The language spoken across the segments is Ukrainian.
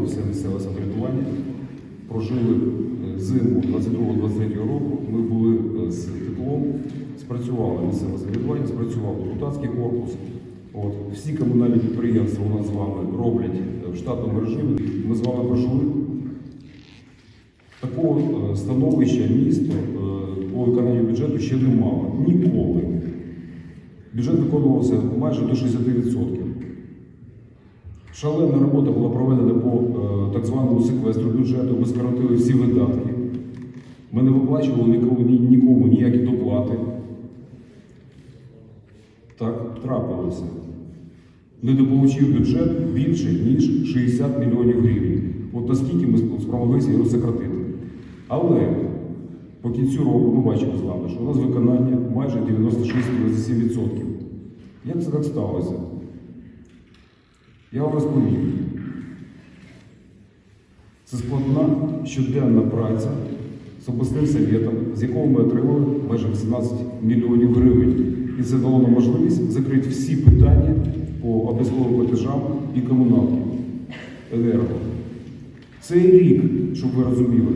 місцевого самоврядування. Прожили е, зиму 22-23 року. Ми були е, з теплом, спрацювало місцеве самоврядування, спрацював депутатський корпус. От, всі комунальні підприємства у нас з вами роблять е, в штатному режимі. Ми з вами прожили Такого становища місто е, по виконанню бюджету ще не мало. Ніколи. Бюджет виконувався майже до 60%. Шалена робота була проведена по е, так званому секвестру бюджету. Ми скоротили всі видатки. Ми не виплачували нікому, ні- нікому ніякі доплати. Так трапилося. Недополучив бюджет більше, ніж 60 мільйонів гривень. От наскільки ми спромоглися його сократити. Але по кінцю року ми бачимо з вами, що у нас виконання майже 96-97%. Як це так сталося? Я вам розповім. Це складна щоденна праця з обласним совєтом, з якого ми отримали майже 18 мільйонів гривень. І це дало нам можливість закрити всі питання по обов'язковим платежам і комуналки енерго. Цей рік, щоб ви розуміли,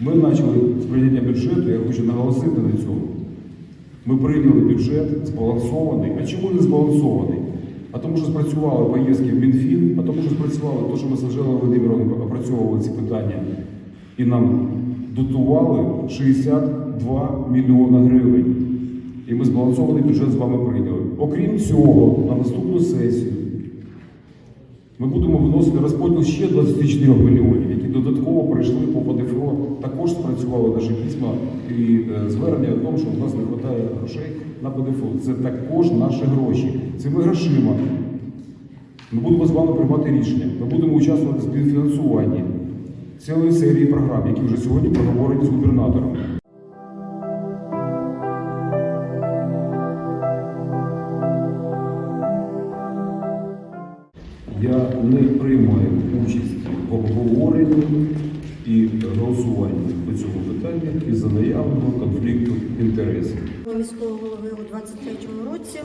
ми почали з прийняття бюджету, я хочу наголосити на цьому. Ми прийняли бюджет збалансований. А чому не збалансований? А тому, що спрацювали поїздки в Мінфін, а тому, що спрацювали те, що ми з Володимировною опрацьовували ці питання, і нам дотували 62 мільйона гривень. І ми збалансований бюджет з вами прийняли. Окрім цього, на наступну сесію ми будемо виносити розподіл ще 24 мільйонів, які додатково прийшли по ПДФО. Також спрацювали наші письма і е, звернення в тому, що в нас не вистачає грошей на ПДФО. Це також наші гроші. Цими грошима ми будемо з вами приймати рішення. Ми будемо участвувати в співфінансуванні цілої серії програм, які вже сьогодні проговорені з губернатором. Я не приймаю участь в обговоренні і голосуванні по цьому питанню із-за наявного конфлікту інтересів. Міського голови у 23-му році.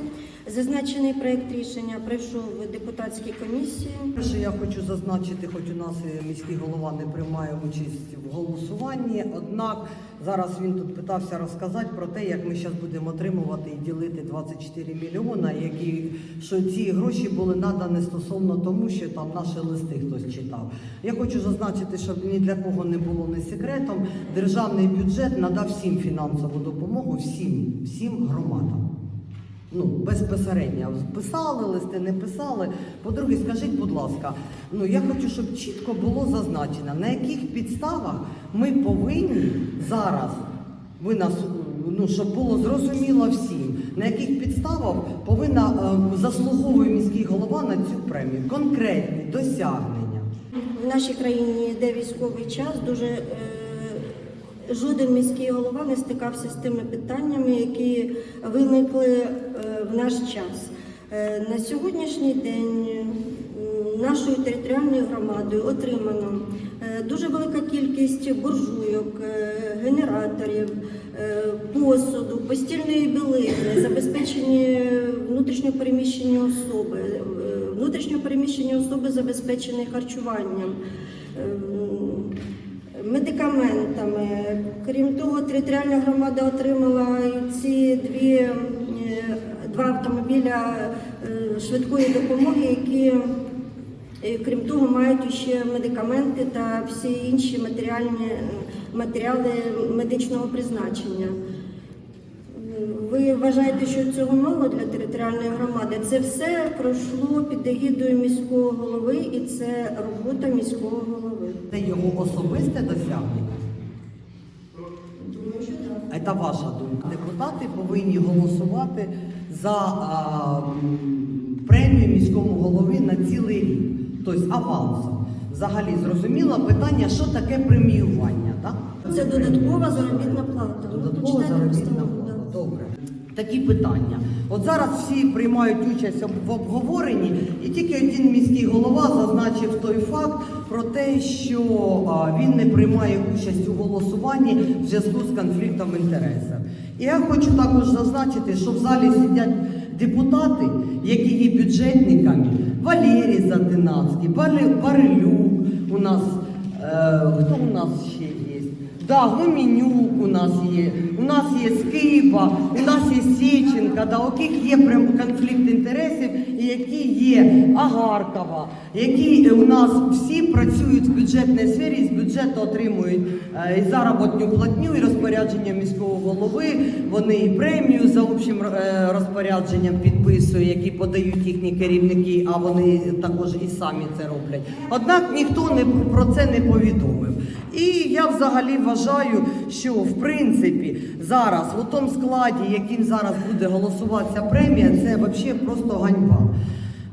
Зазначений проект рішення пройшов депутатські комісії. Перше, я хочу зазначити, хоч у нас міський голова не приймає участь в голосуванні, однак зараз він тут питався розказати про те, як ми зараз будемо отримувати і ділити 24 мільйона, які що ці гроші були надані стосовно тому, що там наші листи хтось читав. Я хочу зазначити, щоб ні для кого не було не секретом. Державний бюджет надав всім фінансову допомогу, всім, всім громадам. Ну, безпосередньо писали листи, не писали. По-друге, скажіть, будь ласка, ну я хочу, щоб чітко було зазначено, на яких підставах ми повинні зараз, ви нас, ну щоб було зрозуміло всім, на яких підставах повинна е, заслуговує міський голова на цю премію, конкретні досягнення. В нашій країні йде військовий час. Дуже е, жоден міський голова не стикався з тими питаннями, які виникли е, в наш час. Е, на сьогоднішній день нашою територіальною громадою отримано е, дуже велика кількість буржуйок, генераторів, посуду, постільної білизни, забезпечені внутрішньопереміщені особи, внутрішньопереміщені особи забезпечені харчуванням. Медикаментами. Крім того, територіальна громада отримала ці дві, е, два автомобіля е, швидкої допомоги, які, е, крім того, мають ще медикаменти та всі інші матеріальні матеріали медичного призначення. Ви вважаєте, що цього мало для територіальної громади? Це все пройшло під егідою міського голови, і це робота міського голови. Це його особисте досягнення. Думаю, що так. Це ваша думка. Депутати повинні голосувати за а, премію міському голові на цілий рік, тобто авансом. Взагалі зрозуміло питання, що таке преміювання, так? Це додаткова заробітна плата. Ну, Додаткова заробітна плата. Такі питання. От зараз всі приймають участь в обговоренні, і тільки один міський голова зазначив той факт про те, що він не приймає участь у голосуванні в зв'язку з конфліктом інтересів. І я хочу також зазначити, що в залі сидять депутати, які є бюджетниками, Валерій Затинацький, Барилюк, хто у нас ще є? Да, Гуменюк у нас є, у нас є Скиба, у нас є Січенка, да, у яких є прям конфлікт інтересів, які є Агаркова, які у нас всі працюють в бюджетній сфері, з бюджету отримують е, і заробітну платню, і розпорядження міського голови. Вони і премію за общим е, розпорядженням підписують, які подають їхні керівники, а вони також і самі це роблять. Однак ніхто не про це не повідомив. І я взагалі вважаю, що в принципі зараз в тому складі, яким зараз буде голосуватися премія, це взагалі просто ганьба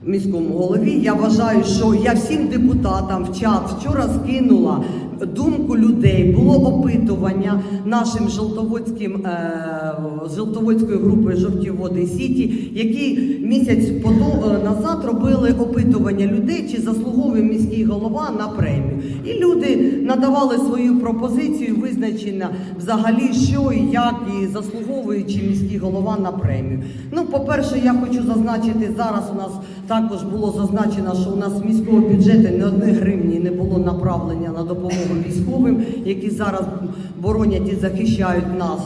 міському голові. Я вважаю, що я всім депутатам в чат вчора скинула думку людей. Було опитування нашим жовтоводським е, жовтоводською групою Жовті води Сіті, які місяць е, назад робили опитування людей, чи заслуговує міський голова на премію. І люди надавали свою пропозицію, визначення взагалі, що і як, і заслуговуючи міський голова на премію. Ну, по-перше, я хочу зазначити, зараз у нас також було зазначено, що у нас міського бюджету ні одної гривні не було направлення на допомогу військовим, які зараз боронять і захищають нас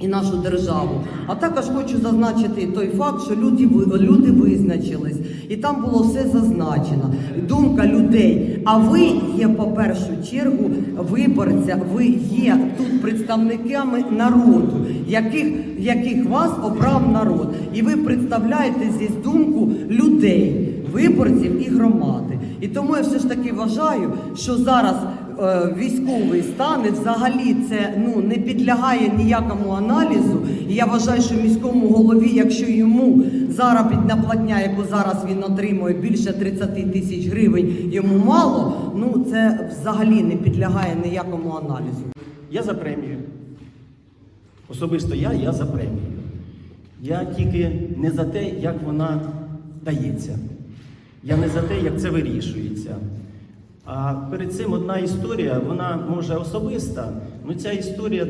і нашу державу. А також хочу зазначити той факт, що люди, люди визначились, і там було все зазначено. Думка людей. А ви є по першу чергу виборця, ви є тут представниками народу, яких, яких вас обрав народ. І ви представляєте здесь думку людей, виборців і громади. І тому я все ж таки вважаю, що зараз військовий стан і взагалі це ну не підлягає ніякому аналізу. І я вважаю, що міському голові, якщо йому заробітна платня, яку зараз він отримує більше 30 тисяч гривень, йому мало. Ну це взагалі не підлягає ніякому аналізу. Я за премію. Особисто я, я за премію. Я тільки не за те, як вона дається. Я не за те, як це вирішується. А перед цим одна історія, вона може особиста, але ця історія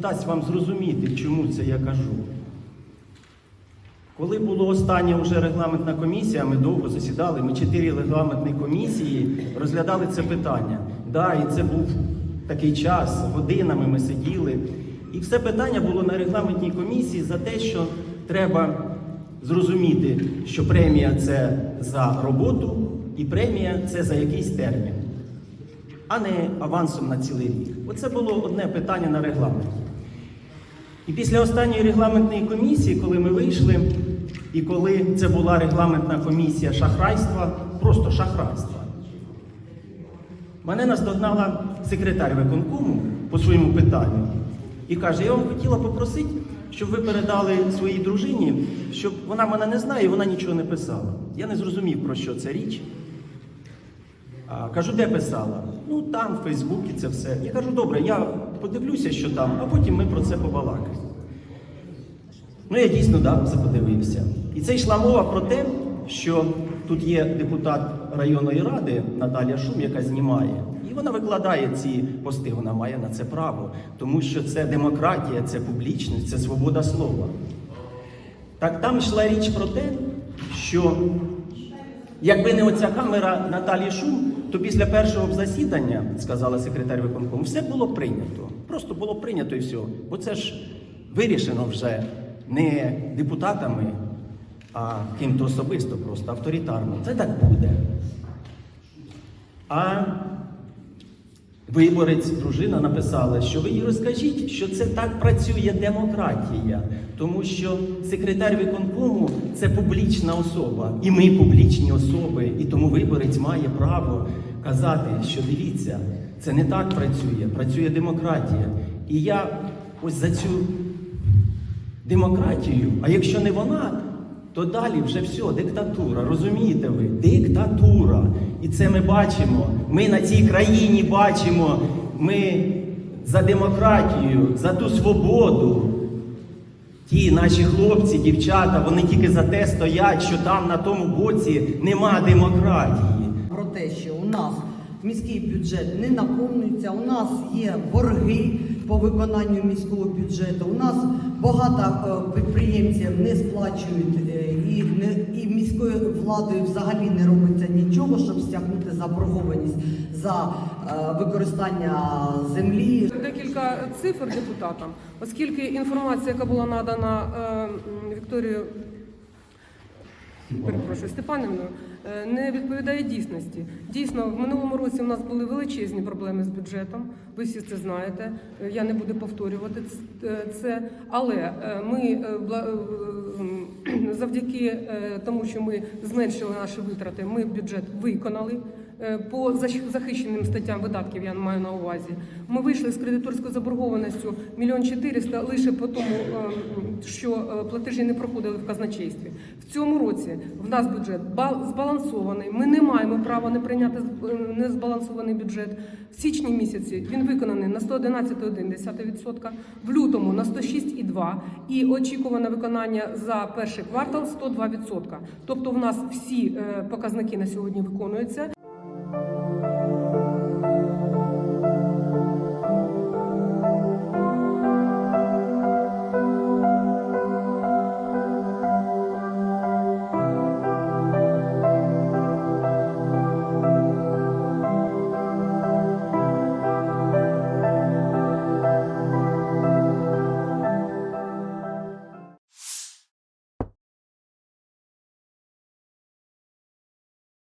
дасть вам зрозуміти, чому це я кажу. Коли була остання вже регламентна комісія, ми довго засідали, ми чотири регламентні комісії розглядали це питання. Да, і це був такий час, годинами ми сиділи. І все питання було на регламентній комісії за те, що треба зрозуміти, що премія це за роботу, і премія це за якийсь термін, а не авансом на цілий рік. Оце було одне питання на регламенті. І після останньої регламентної комісії, коли ми вийшли, і коли це була регламентна комісія шахрайства, просто шахрайства, мене наздогнала секретар виконкому по своєму питанню і каже: я вам хотіла попросити, щоб ви передали своїй дружині, щоб вона мене не знає і вона нічого не писала. Я не зрозумів, про що це річ. Кажу, де писала? Ну там, в Фейсбуці це все. Я кажу, добре, я подивлюся, що там, а потім ми про це побалакаємо. Ну, я дійсно да, це подивився. І це йшла мова про те, що тут є депутат районної ради Наталія Шум, яка знімає. І вона викладає ці пости, вона має на це право, тому що це демократія, це публічність, це свобода слова. Так там йшла річ про те, що Якби не оця камера Наталії Шум, то після першого засідання, сказала секретар виконкому, все було прийнято. Просто було прийнято і все. Бо це ж вирішено вже не депутатами, а ким-то особисто, просто авторитарно. Це так буде. А Виборець, дружина написала, що ви їй розкажіть, що це так працює демократія, тому що секретар виконкому це публічна особа, і ми публічні особи, і тому виборець має право казати, що дивіться, це не так працює, працює демократія. І я ось за цю демократію, а якщо не вона, то далі вже все, диктатура. Розумієте ви? Диктатура. І це ми бачимо. Ми на цій країні бачимо. Ми за демократію, за ту свободу. Ті наші хлопці, дівчата, вони тільки за те стоять, що там на тому боці нема демократії. про те, що у нас міський бюджет не наповнюється, у нас є борги, по виконанню міського бюджету. У нас багато е, підприємців не сплачують е, і, не, і міською владою взагалі не робиться нічого, щоб стягнути заборгованість за е, використання землі. Декілька цифр депутатам, оскільки інформація, яка була надана м, Вікторією перепрошую, Степанівною, не відповідає дійсності. Дійсно, в минулому році у нас були величезні проблеми з бюджетом. Ви всі це знаєте. Е, Я не буду повторювати е, це. Але е, ми е, е, завдяки е, тому, що ми зменшили наші витрати, ми бюджет виконали. Е, По захищеним статтям видатків я маю на увазі. Ми вийшли з кредиторською заборгованістю мільйон чотириста лише по тому, е, що е, платежі не проходили в казначействі. В цьому році в нас бюджет збалансований. Ми не маємо права не прийняти незбалансований бюджет. В січні місяці він виконаний на 111,1%, в лютому на 106,2% і очікуване виконання за перший квартал 102%. Тобто в нас всі показники на сьогодні виконуються.